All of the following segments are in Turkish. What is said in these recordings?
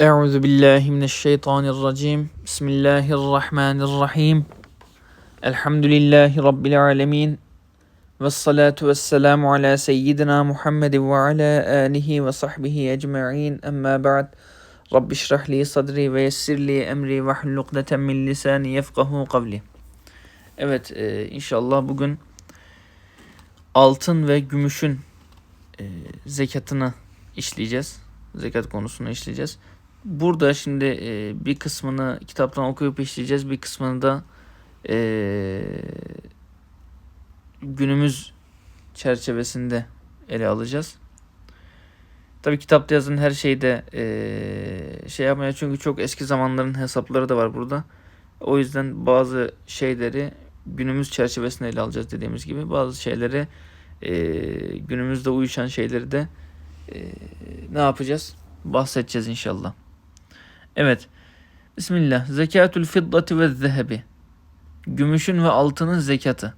Euzu billahi mineşşeytanirracim. Bismillahirrahmanirrahim. Elhamdülillahi rabbil alamin. Ves salatu vesselamu ala seyyidina Muhammed ve ala alihi ve sahbihi ecmaîn. Emma ba'd. Rabbi şrah li sadri ve yessir li emri ve hlul ukdeten min lisani yefkahu kavli. Evet, e, inşallah bugün altın ve gümüşün e, zekatını işleyeceğiz. Zekat konusunu işleyeceğiz. Burada şimdi e, bir kısmını kitaptan okuyup işleyeceğiz. Bir kısmını da e, günümüz çerçevesinde ele alacağız. Tabi kitapta yazın her şeyde e, şey yapmaya çünkü çok eski zamanların hesapları da var burada. O yüzden bazı şeyleri günümüz çerçevesinde ele alacağız dediğimiz gibi. Bazı şeyleri e, günümüzde uyuşan şeyleri de e, ne yapacağız? Bahsedeceğiz inşallah. Evet. Bismillah. Zekatül fiddati ve zehebi. Gümüşün ve altının zekatı.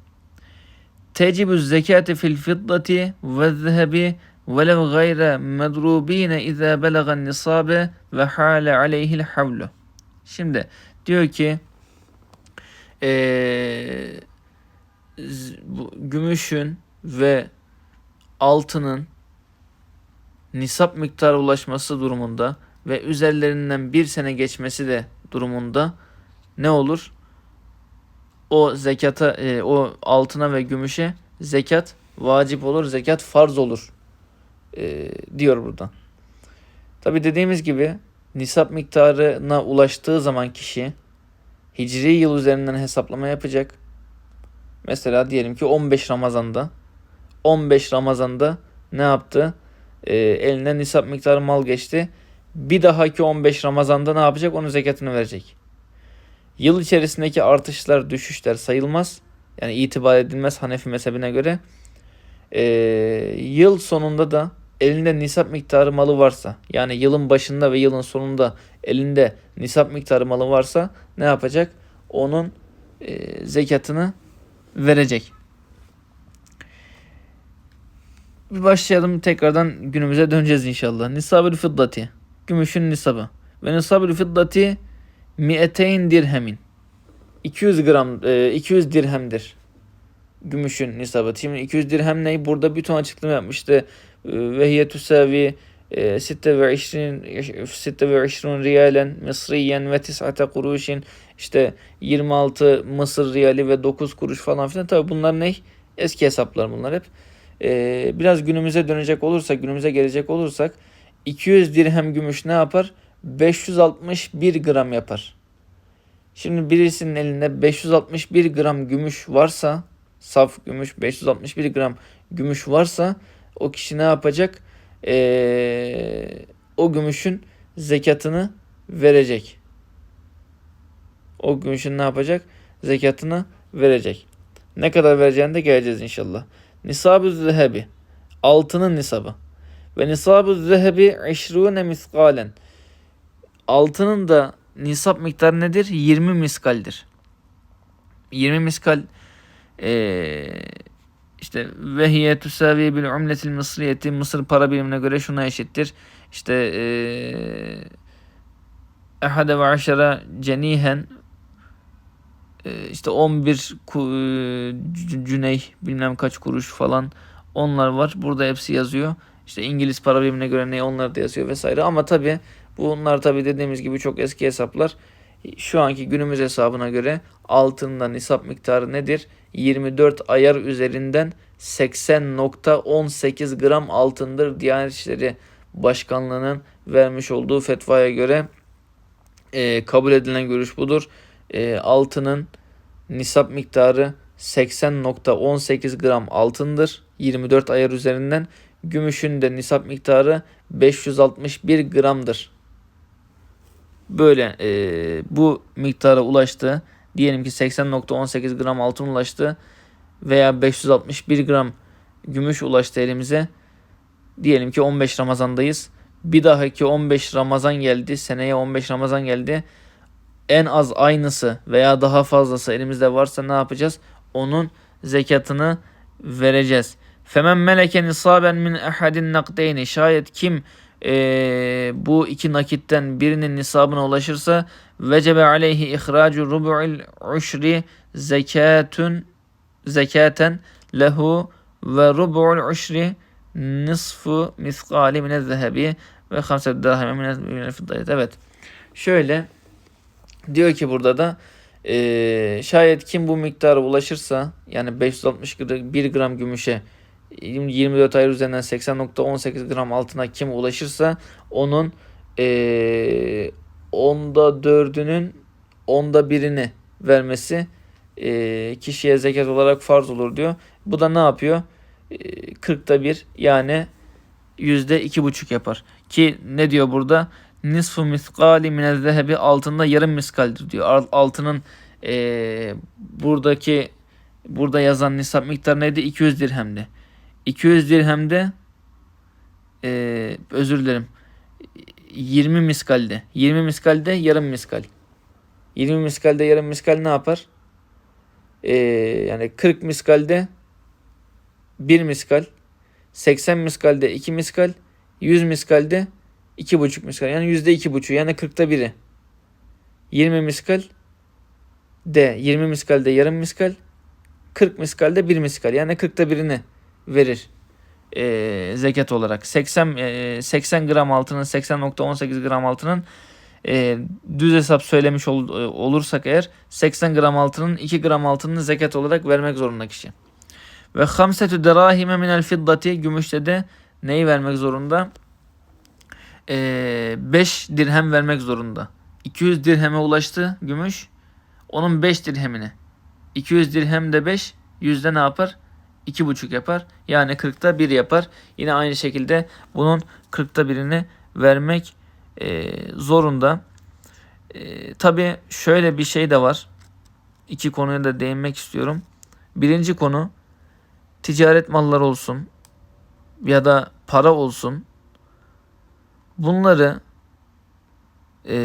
Tecibü zekati fil fiddati ve zehebi velev gayre medrubine izâ belagan nisabe ve hâle aleyhil havlu. Şimdi diyor ki ee, gümüşün ve altının nisap miktarı ulaşması durumunda ve üzerlerinden bir sene geçmesi de durumunda ne olur? O zekata, e, o altına ve gümüşe zekat vacip olur, zekat farz olur e, diyor burada. Tabi dediğimiz gibi nisap miktarına ulaştığı zaman kişi hicri yıl üzerinden hesaplama yapacak. Mesela diyelim ki 15 Ramazan'da 15 Ramazan'da ne yaptı? E, eline nisap miktarı mal geçti. Bir dahaki 15 Ramazan'da ne yapacak? Onun zekatını verecek. Yıl içerisindeki artışlar, düşüşler sayılmaz. Yani itibar edilmez Hanefi mezhebine göre. E, yıl sonunda da elinde nisap miktarı malı varsa yani yılın başında ve yılın sonunda elinde nisap miktarı malı varsa ne yapacak? Onun e, zekatını verecek. Bir başlayalım tekrardan günümüze döneceğiz inşallah. Nisabül fiddati. Gümüşün nisabı. Ve nisabül fiddati mi'eteyn dirhemin. 200 gram, 200 dirhemdir. Gümüşün nisabı. Şimdi 200 dirhem ne? Burada bir ton açıklama yapmıştı. Ve hiye tüsavi sitte ve işrin sitte ve işrin riyalen mısriyen ve tis'ate kuruşin işte 26 Mısır riyali ve 9 kuruş falan filan. Tabi bunlar ne? Eski hesaplar bunlar hep. Biraz günümüze dönecek olursak, günümüze gelecek olursak 200 dirhem gümüş ne yapar? 561 gram yapar. Şimdi birisinin elinde 561 gram gümüş varsa, saf gümüş 561 gram gümüş varsa o kişi ne yapacak? Ee, o gümüşün zekatını verecek. O gümüşün ne yapacak? Zekatını verecek. Ne kadar vereceğini de geleceğiz inşallah. Nisab-ı zehebi. Altının nisabı. Ve nisab-ı zehebi işrûne miskalen. Altının da nisap miktarı nedir? 20 miskaldir. 20 miskal ee, işte vehiye tüsavi bil umletil mısriyeti Mısır para birimine göre şuna eşittir. İşte ehade ve aşara cenihen işte 11 cüney bilmem kaç kuruş falan onlar var. Burada hepsi yazıyor. İşte İngiliz para birimine göre ne onlar da yazıyor vesaire. Ama tabi bunlar tabi dediğimiz gibi çok eski hesaplar. Şu anki günümüz hesabına göre altında nisap miktarı nedir? 24 ayar üzerinden 80.18 gram altındır. Diyanet İşleri Başkanlığı'nın vermiş olduğu fetvaya göre e, kabul edilen görüş budur. E, altının nisap miktarı 80.18 gram altındır. 24 ayar üzerinden. Gümüşün de nisap miktarı 561 gramdır. Böyle e, bu miktara ulaştı. Diyelim ki 80.18 gram altın ulaştı veya 561 gram gümüş ulaştı elimize. Diyelim ki 15 Ramazan'dayız. Bir dahaki 15 Ramazan geldi. Seneye 15 Ramazan geldi. En az aynısı veya daha fazlası elimizde varsa ne yapacağız? Onun zekatını vereceğiz. Femen meleke nisaben min ehadin nakdeyni. Şayet kim eee, bu iki nakitten birinin nisabına ulaşırsa vecebe aleyhi ihracu rubu'il uşri zekatun zekaten lehu ve rubu'ul uşri nisfu miskali minel zehebi ve hamset dirhem minel fiddayet. Evet. Şöyle diyor ki burada da eee, şayet kim bu miktara ulaşırsa yani 560 gram, 1 gram gümüşe 24 ay üzerinden 80.18 gram altına kim ulaşırsa onun eee onda dördünün onda birini vermesi eee, kişiye zekat olarak farz olur diyor. Bu da ne yapıyor? Eee, 40'ta bir yani yüzde iki buçuk yapar. Ki ne diyor burada? Nisfu miskali minel zehebi altında yarım miskaldir diyor. Al- Altının eee, buradaki burada yazan nisap miktarı neydi? 200 dirhemdi. 200 dirhemde eee özür dilerim. 20 miskalde. 20 miskalde yarım miskal. 20 miskalde yarım miskal ne yapar? Eee, yani 40 miskalde 1 miskal. 80 miskalde 2 miskal. 100 miskalde 2,5 miskal. Yani yüzde iki buçuğu yani 40'ta biri. 20 miskal de 20 miskalde yarım miskal. 40 miskalde 1 miskal. Yani 40'ta birini verir e, zekat olarak. 80 e, 80 gram altının 80.18 gram altının e, düz hesap söylemiş ol- e, olursak eğer 80 gram altının 2 gram altını zekat olarak vermek zorunda kişi. Ve hamsetü derahime minel fiddati gümüşte de neyi vermek zorunda? 5 dirhem vermek zorunda. 200 dirheme ulaştı gümüş. Onun 5 dirhemini. 200 dirhem de 5. Yüzde ne yapar? 2,5 yapar. Yani 40'ta 1 yapar. Yine aynı şekilde bunun 40'ta birini vermek e, zorunda. E, Tabi şöyle bir şey de var. İki konuya da değinmek istiyorum. Birinci konu ticaret malları olsun ya da para olsun. Bunları e,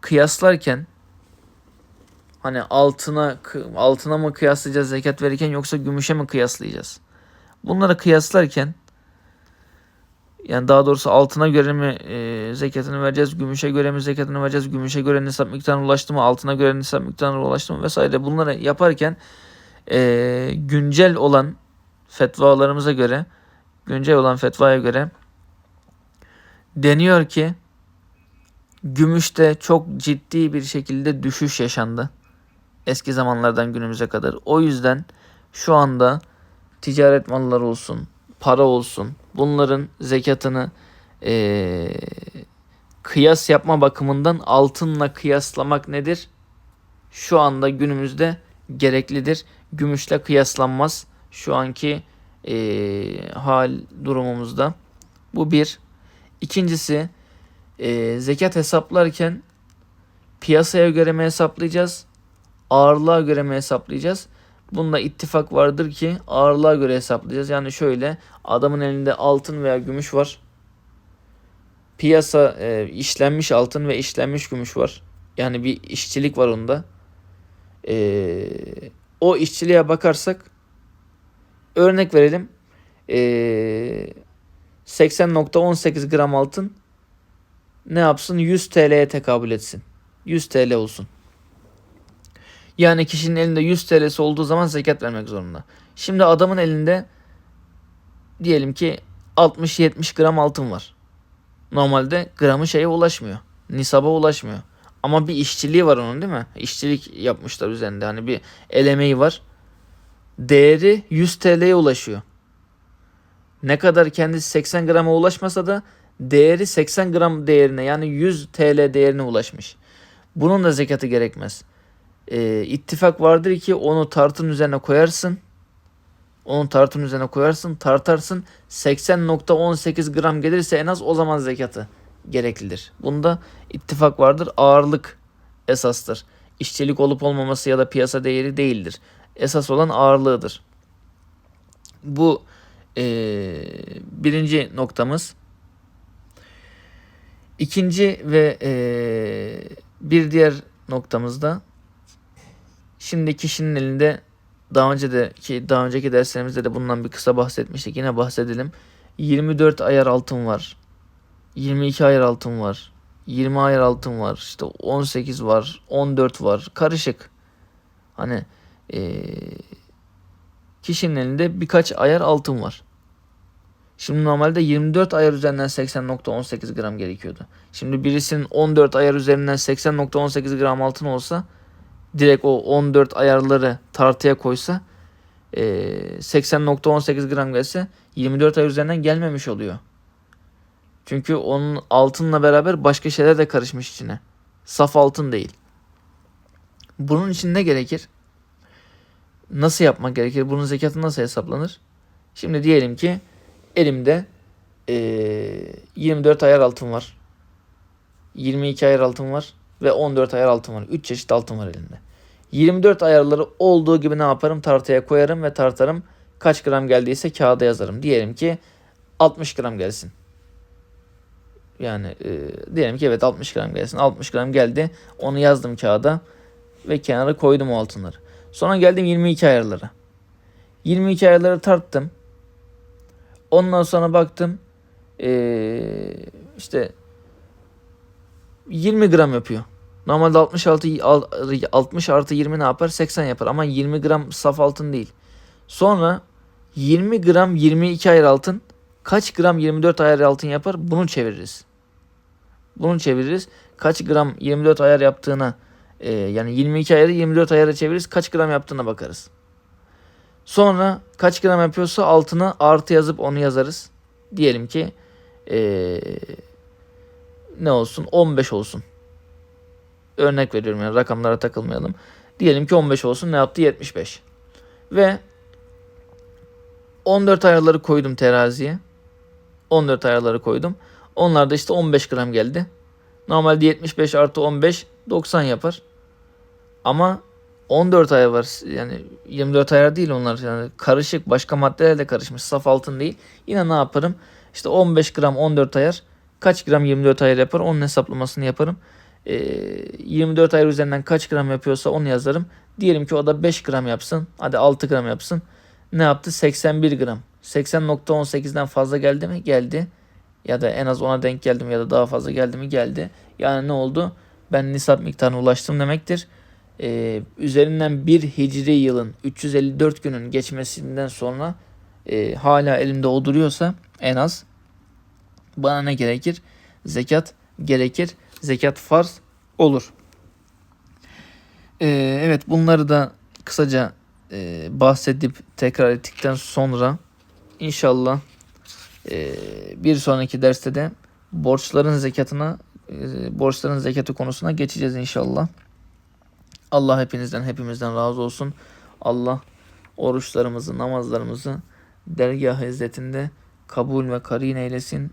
kıyaslarken hani altına altına mı kıyaslayacağız zekat verirken yoksa gümüşe mi kıyaslayacağız? Bunları kıyaslarken yani daha doğrusu altına göre mi e, zekatını vereceğiz, gümüşe göre mi zekatını vereceğiz, gümüşe göre nisap miktarına ulaştı mı, altına göre nisap miktarına ulaştı mı vesaire bunları yaparken e, güncel olan fetvalarımıza göre, güncel olan fetvaya göre deniyor ki gümüşte çok ciddi bir şekilde düşüş yaşandı. Eski zamanlardan günümüze kadar. O yüzden şu anda ticaret malları olsun, para olsun bunların zekatını eee, kıyas yapma bakımından altınla kıyaslamak nedir? Şu anda günümüzde gereklidir. Gümüşle kıyaslanmaz. Şu anki eee, hal durumumuzda. Bu bir. İkincisi eee, zekat hesaplarken piyasaya göre mi hesaplayacağız? Ağırlığa göre mi hesaplayacağız? Bunda ittifak vardır ki ağırlığa göre hesaplayacağız. Yani şöyle adamın elinde altın veya gümüş var. Piyasa e, işlenmiş altın ve işlenmiş gümüş var. Yani bir işçilik var onda. E, o işçiliğe bakarsak örnek verelim. E, 80.18 gram altın ne yapsın? 100 TL'ye tekabül etsin. 100 TL olsun. Yani kişinin elinde 100 TL'si olduğu zaman zekat vermek zorunda. Şimdi adamın elinde diyelim ki 60-70 gram altın var. Normalde gramı şeye ulaşmıyor. Nisaba ulaşmıyor. Ama bir işçiliği var onun değil mi? İşçilik yapmışlar üzerinde. Hani bir el emeği var. Değeri 100 TL'ye ulaşıyor. Ne kadar kendisi 80 grama ulaşmasa da değeri 80 gram değerine yani 100 TL değerine ulaşmış. Bunun da zekatı gerekmez e, ittifak vardır ki onu tartın üzerine koyarsın. Onu tartın üzerine koyarsın, tartarsın. 80.18 gram gelirse en az o zaman zekatı gereklidir. Bunda ittifak vardır. Ağırlık esastır. İşçilik olup olmaması ya da piyasa değeri değildir. Esas olan ağırlığıdır. Bu e, birinci noktamız. İkinci ve e, bir diğer noktamızda Şimdi kişinin elinde daha önce de ki daha önceki derslerimizde de bundan bir kısa bahsetmiştik. Yine bahsedelim. 24 ayar altın var. 22 ayar altın var. 20 ayar altın var. İşte 18 var. 14 var. Karışık. Hani eee, kişinin elinde birkaç ayar altın var. Şimdi normalde 24 ayar üzerinden 80.18 gram gerekiyordu. Şimdi birisinin 14 ayar üzerinden 80.18 gram altın olsa direkt o 14 ayarları tartıya koysa eee, 80.18 gram gelse 24 ayar üzerinden gelmemiş oluyor. Çünkü onun altınla beraber başka şeyler de karışmış içine. Saf altın değil. Bunun için ne gerekir? Nasıl yapmak gerekir? Bunun zekatı nasıl hesaplanır? Şimdi diyelim ki elimde eee, 24 ayar altın var. 22 ayar altın var ve 14 ayar altın var. 3 çeşit altın var elimde. 24 ayarları olduğu gibi ne yaparım? Tartıya koyarım ve tartarım. Kaç gram geldiyse kağıda yazarım. Diyelim ki 60 gram gelsin. Yani e, diyelim ki evet 60 gram gelsin. 60 gram geldi. Onu yazdım kağıda ve kenara koydum o altınları. Sonra geldim 22 ayarlara. 22 ayarları tarttım. Ondan sonra baktım eee, işte 20 gram yapıyor. Normalde 66 al- 60 artı 20 ne yapar? 80 yapar ama 20 gram saf altın değil. Sonra 20 gram 22 ayar altın kaç gram 24 ayar altın yapar? Bunu çeviririz. Bunu çeviririz. Kaç gram 24 ayar yaptığına e, yani 22 ayarı 24 ayara çeviririz. Kaç gram yaptığına bakarız. Sonra kaç gram yapıyorsa altına artı yazıp onu yazarız. Diyelim ki e, ne olsun 15 olsun. Örnek veriyorum yani rakamlara takılmayalım. Diyelim ki 15 olsun ne yaptı 75. Ve 14 ayarları koydum teraziye. 14 ayarları koydum. Onlar da işte 15 gram geldi. Normalde 75 artı 15 90 yapar. Ama 14 ayar var. Yani 24 ayar değil onlar. Yani karışık başka maddelerle karışmış. Saf altın değil. Yine ne yaparım? İşte 15 gram 14 ayar. Kaç gram 24 ayar yapar? Onun hesaplamasını yaparım. Ee, 24 ayar üzerinden kaç gram yapıyorsa onu yazarım. Diyelim ki o da 5 gram yapsın. Hadi 6 gram yapsın. Ne yaptı? 81 gram. 80.18'den fazla geldi mi? Geldi. Ya da en az ona denk geldi mi ya da daha fazla geldi mi? Geldi. Yani ne oldu? Ben nisap miktarına ulaştım demektir. Ee, üzerinden bir hicri yılın 354 günün geçmesinden sonra e, hala elimde o duruyorsa en az bana ne gerekir? Zekat gerekir. Zekat farz olur. Ee, evet bunları da kısaca e, bahsedip tekrar ettikten sonra inşallah e, bir sonraki derste de borçların zekatına e, borçların zekatı konusuna geçeceğiz inşallah. Allah hepinizden hepimizden razı olsun. Allah oruçlarımızı, namazlarımızı dergah izzetinde kabul ve karin eylesin.